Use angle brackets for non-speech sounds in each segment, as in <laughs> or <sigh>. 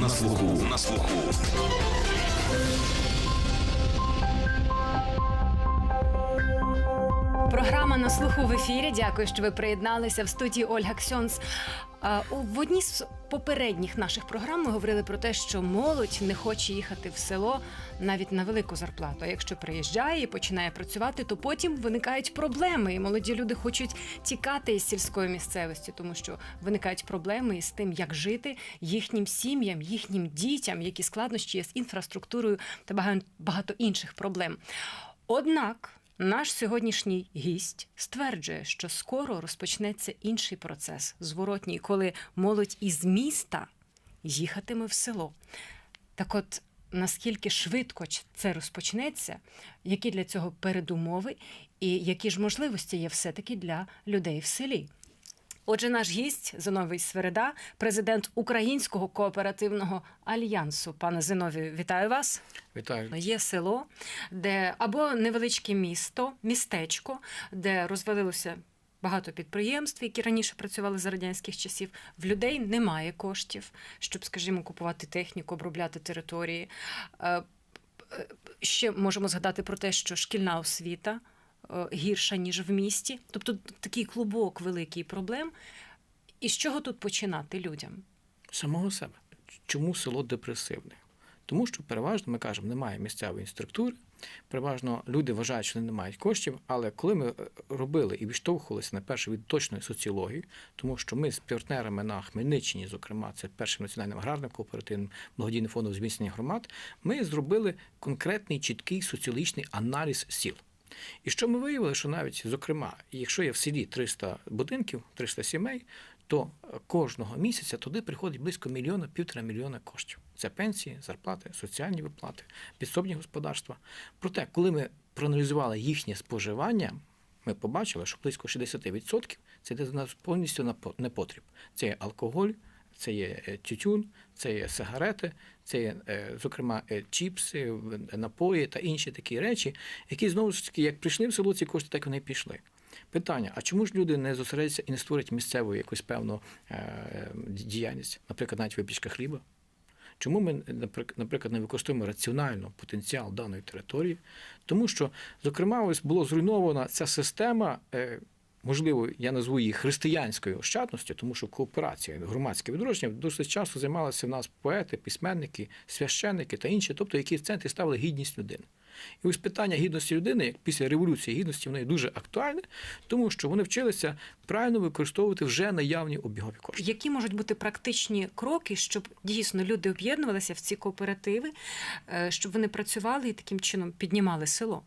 на слуху. На слуху. Програма на слуху в ефірі. Дякую, що ви приєдналися в студії Ольга Ксьонс. В одній з попередніх наших програм ми говорили про те, що молодь не хоче їхати в село навіть на велику зарплату. А якщо приїжджає і починає працювати, то потім виникають проблеми. І молоді люди хочуть тікати із сільської місцевості, тому що виникають проблеми із тим, як жити їхнім сім'ям, їхнім дітям, які складнощі є з інфраструктурою та багато інших проблем. Однак наш сьогоднішній гість стверджує, що скоро розпочнеться інший процес, зворотній, коли молодь із міста їхатиме в село. Так от, наскільки швидко це розпочнеться, які для цього передумови, і які ж можливості є все-таки для людей в селі? Отже, наш гість Зиновій Свереда, президент Українського кооперативного альянсу. Пане Зиновію, вітаю вас. Вітаю. Є село, де або невеличке місто, містечко, де розвалилося багато підприємств, які раніше працювали за радянських часів. В людей немає коштів, щоб, скажімо, купувати техніку, обробляти території. Е, е, Ще можемо згадати про те, що шкільна освіта гірша, ніж в місті. Тобто такий клубок великий проблем. І з чого тут починати людям? Самого себе. Чому село депресивне? Тому що переважно ми кажемо, немає місцевої структури. Переважно люди вважають, що вони не мають коштів. Але коли ми е, робили і відштовхувалися на перше від точної соціології, тому що ми з партнерами на Хмельниччині, зокрема, це першим національним аграрним кооперативним благодійним фондом зміцнення громад, ми зробили конкретний чіткий соціологічний аналіз сіл. І що ми виявили, що навіть, зокрема, якщо є в селі 300 будинків, 300 сімей, то кожного місяця туди приходить близько мільйона, півтора мільйона коштів. Це пенсії, зарплати, соціальні виплати, підсобні господарства. Проте, коли ми проаналізували їхнє споживання, ми побачили, що близько 60% це йде повністю на по- непотріб. Це алкоголь, це є е, тютюн, це є сигарети, це є, е, зокрема, е, чіпси, напої та інші такі речі, які знову ж таки, як прийшли в село, ці кошти так вони пішли. Питання: а чому ж люди не зосередяться і не створять місцеву якусь певну діяльність, наприклад, навіть випічка хліба? Чому ми, наприк- наприклад, не використовуємо раціонально потенціал даної території? Тому що, зокрема, ось було зруйнована ця система. Можливо, я назву її християнською ощадністю, тому що кооперація, громадське відродження досить часто займалися в нас поети, письменники, священники та інші, тобто які в центрі ставили гідність людини. І ось питання гідності людини, як після революції гідності, воно є дуже актуальне, тому що вони вчилися правильно використовувати вже наявні обігові кошти. Які можуть бути практичні кроки, щоб дійсно люди об'єднувалися в ці кооперативи, е, щоб вони працювали і таким чином піднімали село?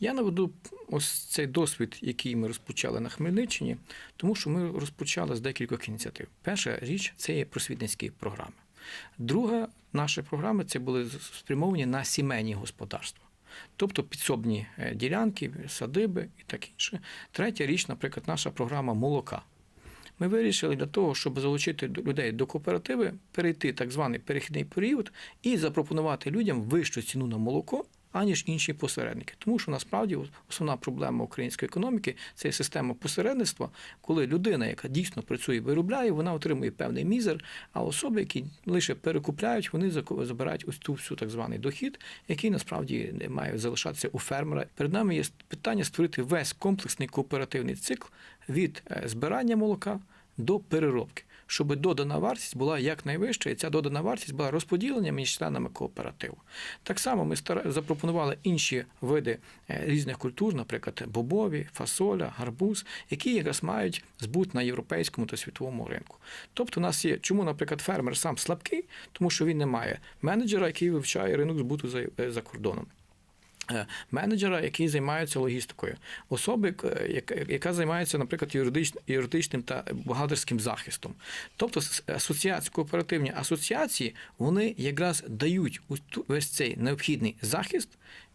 Я наведу ось цей досвід, який ми розпочали на Хмельниччині, тому що ми розпочали з декількох ініціатив. Перша річ це є просвітницькі програми. Друга наша програма це були спрямовані на сімейні господарства. Тобто підсобні е, ділянки, садиби і так інше. Третя річ, наприклад, наша програма молока. Ми вирішили для того, щоб залучити людей до кооперативи, перейти так званий перехідний період і запропонувати людям вищу ціну на молоко, аніж інші посередники. Тому що насправді основна проблема української економіки це система посередництва, коли людина, яка дійсно працює виробляє, вона отримує певний мізер, а особи, які лише перекупляють, вони забирають ось ту всю так званий дохід, який насправді не має залишатися у фермера. Перед нами є питання створити весь комплексний кооперативний цикл від е, збирання молока до переробки, щоб додана вартість була якнайвища, і ця додана вартість була розподілена між членами кооперативу. Так само ми запропонували інші види е, різних культур, наприклад, бобові, фасоля, гарбуз, які якраз мають збут на європейському та світовому ринку. Тобто, у нас є, чому, наприклад, фермер сам слабкий, тому що він не має менеджера, який вивчає ринок збуту за, е, за кордоном менеджера, який займається логістикою, особи, к- яка, займається, наприклад, юридич, юридичним та бухгалтерським захистом. Тобто асоціації, кооперативні асоціації, вони якраз дають весь цей необхідний захист.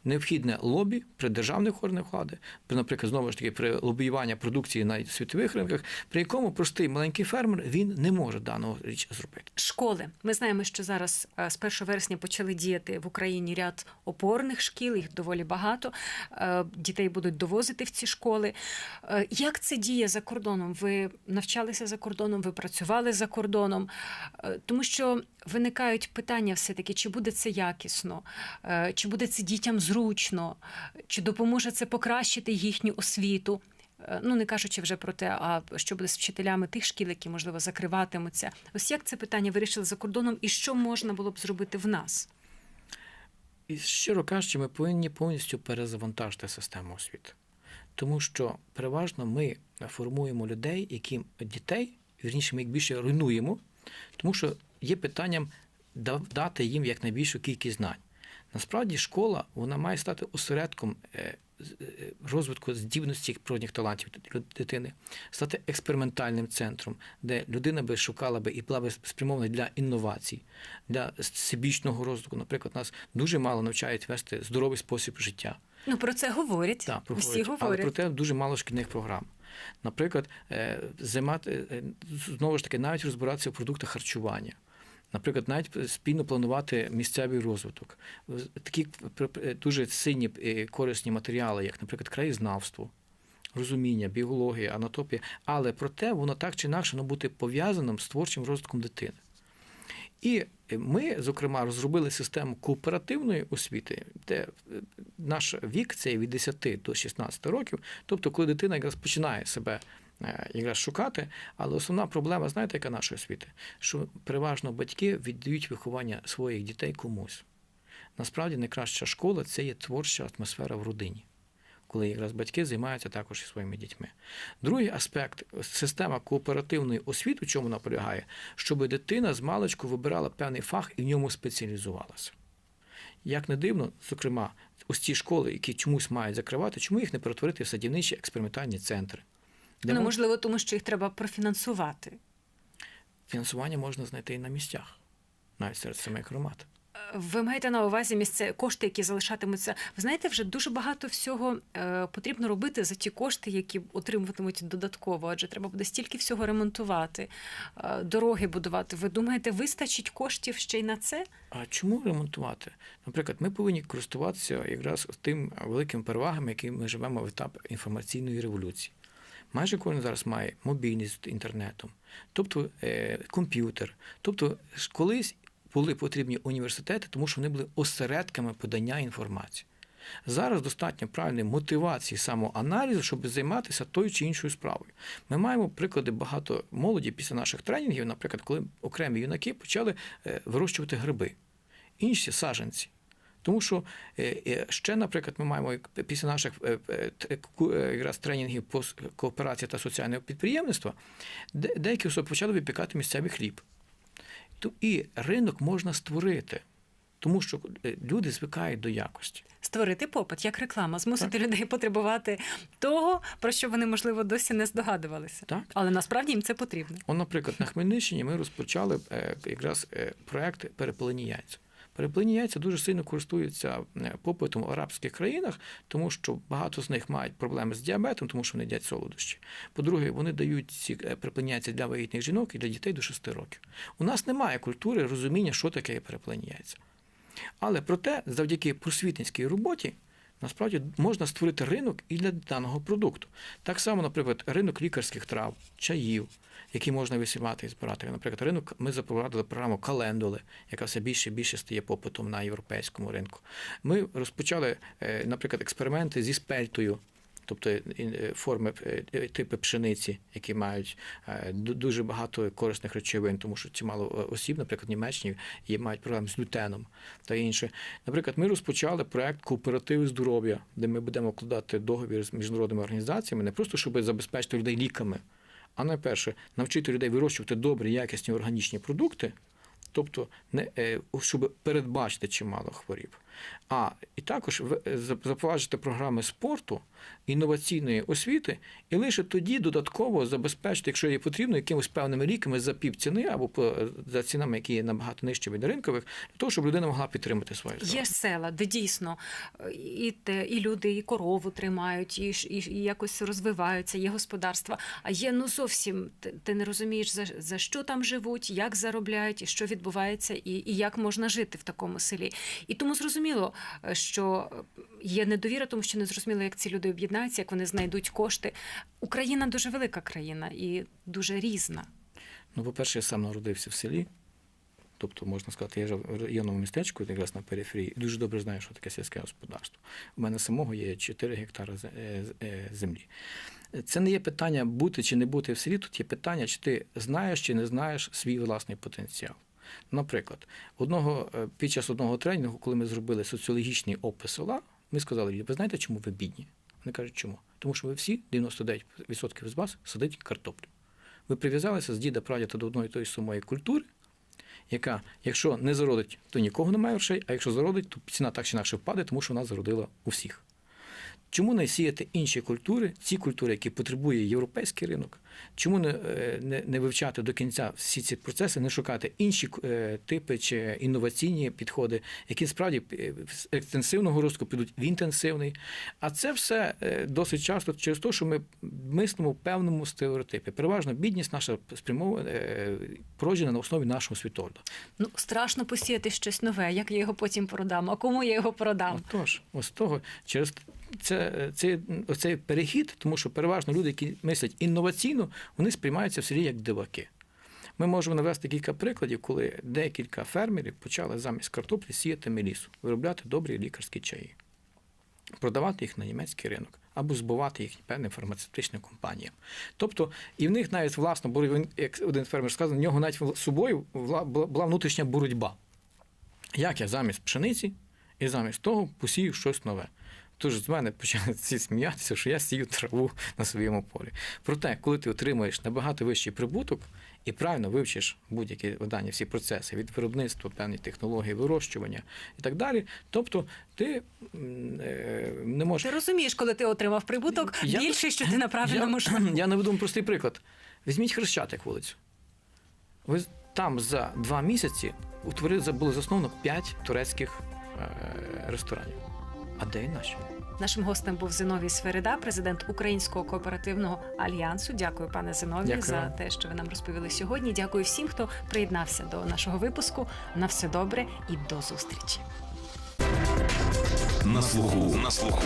Необхідне лобі при державних органах влади, при, наприклад, знову ж таки при лобіюванні продукції на світових ринках, при якому простий маленький фермер він не може даного річ зробити. Школи. Ми знаємо, що зараз е, з 1 вересня почали діяти в Україні ряд опорних шкіл, їх доволі багато. Е, Дітей будуть довозити в ці школи. Е, Як це діє за кордоном? Ви навчалися за кордоном, ви працювали за кордоном, тому що виникають питання все-таки, чи буде це якісно, е, чи буде це дітям зручно, чи допоможе це покращити їхню освіту. Е, Ну, не кажучи вже про те, а що буде з вчителями тих шкіл, які, можливо, закриватимуться. Ось як це питання вирішили за кордоном, і що можна було б зробити в нас? І щиро кажучи, ми повинні повністю перезавантажити систему освіти. Тому що переважно ми формуємо людей, яким дітей, вірніше, ми їх більше руйнуємо, тому що є питанням дати їм якнайбільшу кількість знань. Насправді школа вона має стати осередком е, е, розвитку здібності природних талантів дитини, стати експериментальним центром, де людина би шукала би і була би спрямована для інновацій, для всебічного розвитку. Наприклад, нас дуже мало навчають вести здоровий спосіб життя. Ну про це говорять. Так, Всі проговорюють. Але говорять. проте дуже мало шкільних програм. Наприклад, е, займати знову ж таки навіть розбиратися в продуктах харчування. Наприклад, навіть спільно планувати місцевий розвиток. Такі е, дуже сильні е, корисні матеріали, як, наприклад, краєзнавство, розуміння, біологія, анатопія. Але проте воно так чи інакше воно бути пов'язаним з творчим розвитком дитини. І ми, зокрема, розробили систему кооперативної освіти, де е, наш вік це від 10 до 16 років, тобто, коли дитина якраз починає себе е, якраз шукати. Але основна проблема, знаєте, яка нашої освіти? Що переважно батьки віддають виховання своїх дітей комусь. Насправді найкраща школа це є творча атмосфера в родині. Коли якраз батьки займаються також і своїми дітьми. Другий аспект система кооперативної освіти, в чому вона полягає, щоб дитина з маличку вибирала певний фах і в ньому спеціалізувалася. Як не дивно, зокрема, ось ці школи, які чомусь мають закривати, чому їх не перетворити в садівничі експериментальні центри? Ну, можливо, тому що їх треба профінансувати. фінансування можна знайти і на місцях, навіть серед самих громад. Ви маєте на увазі місце кошти, які залишатимуться. Ви знаєте, вже дуже багато всього е, потрібно робити за ті кошти, які отримуватимуть додатково. Адже треба буде стільки всього ремонтувати, е, дороги будувати. Ви думаєте, вистачить коштів ще й на це? А чому ремонтувати? Наприклад, ми повинні користуватися якраз тим великим перевагами, які ми живемо в етап інформаційної революції. Майже кожен зараз має мобільність з інтернетом, тобто е, комп'ютер. Тобто, колись були потрібні університети, тому що вони були осередками подання інформації. Зараз достатньо правильної мотивації самоаналізу, щоб займатися тою чи іншою справою. Ми маємо приклади багато молоді після наших тренінгів, наприклад, коли окремі юнаки почали е, вирощувати гриби, інші саджанці. Тому що е, е, ще, наприклад, ми маємо після наших е, якраз тренінгів по кооперації та соціального підприємництва, де- деякі особи почали випікати місцевий хліб. І ринок можна створити, тому що люди звикають до якості. Створити попит як реклама, змусити людей потребувати того, про що вони можливо досі не здогадувалися. Так? Але насправді їм це потрібно. Он, наприклад, на Хмельниччині ми розпочали якраз проект перепилені яйця. Перепилені яйця дуже сильно користуються попитом в арабських країнах, тому що багато з них мають проблеми з діабетом, тому що вони їдять солодощі. По-друге, вони дають ці е, яйця для вагітних жінок і для дітей до 6 років. У нас немає культури розуміння, що таке яйця. Але проте, завдяки просвітницькій роботі, насправді можна створити ринок і для даного продукту. Так само, наприклад, ринок лікарських трав, чаїв, які можна висівати і збирати. Наприклад, ринок ми запровадили програму Календули, яка все більше і більше стає попитом на європейському ринку. Ми розпочали, е, наприклад, експерименти зі спельтою. Тобто е, е, форми е, типи пшениці, які мають дуже багато корисних речовин, тому що чимало осіб, наприклад, в Німеччині є мають проблеми з глютеном та інше. Наприклад, ми розпочали проект кооперативи здоров'я, де ми будемо вкладати договір з міжнародними організаціями, не просто щоб забезпечити людей ліками, а найперше навчити людей вирощувати добрі, якісні органічні продукти, тобто не щоб передбачити чимало хворіб. А і також е, запроваджувати програми спорту, інноваційної освіти, і лише тоді додатково забезпечити, якщо є потрібно, якимось певними ліками за пів ціни або за цінами, які є набагато нижчі від ринкових, для того, щоб людина могла підтримати своє здоров'я. Є села, де дійсно е, і, те, і люди і корову тримають, і, і, і якось розвиваються, є господарства. А є ну зовсім ти, ти не розумієш, за, за що там живуть, як заробляють, і що відбувається, і, і як можна жити в такому селі. І тому зрозуміло, е, що є недовіра, тому що не зрозуміло, як ці люди об'єднаються, як вони знайдуть кошти. Україна дуже велика країна і дуже різна. Ну, по-перше, я сам народився в селі. Тобто, можна сказати, я жив в районному містечку, якраз на периферії, і дуже добре знаю, що таке сільське господарство. У мене самого є 4 гектари е, е, землі. Це не є питання бути чи не бути в селі, тут є питання, чи ти знаєш чи не знаєш свій власний потенціал. Наприклад, одного, е, під час одного тренінгу, коли ми зробили соціологічний опис села, ми сказали, ви знаєте, чому ви бідні? Вони кажуть, чому? Тому що ви всі, 99% з вас, садить картоплю. Ви прив'язалися з діда прадіда до одної тої самої культури, яка, якщо не зародить, то нікого немає грошей, а якщо зародить, то ціна так чи інакше впаде, тому що вона зародила у всіх. Чому не сіяти інші культури, ці культури, які потребує європейський ринок? Чому не, е, не, не вивчати до кінця всі ці процеси, не шукати інші е, типи чи інноваційні підходи, які справді е, з екстенсивного розвитку підуть в інтенсивний? А це все досить часто через те, що ми мислимо в певному стереотипі. Переважно бідність наша спрямована породжена на основі нашого світогляду. Ну, страшно посіяти щось нове, як я його потім продам, а кому я його продам? Отож, ось того через це, це оцей перехід, тому що переважно люди, які мислять інноваційно, вони сприймаються в селі як диваки. Ми можемо навести кілька прикладів, коли декілька фермерів почали замість картоплі сіяти мелісу, виробляти добрі лікарські чаї, продавати їх на німецький ринок або збувати їх певним фармацевтичним компаніям. Тобто, і в них навіть власно, бо він, як один фермер сказав, в нього навіть з собою була внутрішня боротьба. Як я замість пшениці і замість того посію щось нове. Тож з мене почали <laughs> всі сміятися, що я сію траву на своєму полі. Проте, коли ти отримаєш набагато вищий прибуток і правильно вивчиш будь-які дані всі процеси від виробництва, певні технології вирощування і так далі, тобто ти е, не можеш. Ти розумієш, коли ти отримав прибуток, Я- більше, що ти на правильному я, шляху. <clears throat> я наведу вам простий приклад. Візьміть Хрещатик вулицю. Ви там за два місяці утворили, було засновано п'ять турецьких е, ресторанів. А де і наші? Нашим гостем був Зиновій Свереда, президент Українського кооперативного альянсу. Дякую, пане Зиновій, Дякую за те, що ви нам розповіли сьогодні. Дякую всім, хто приєднався до нашого випуску. На все добре і до зустрічі. На слуху. На слуху.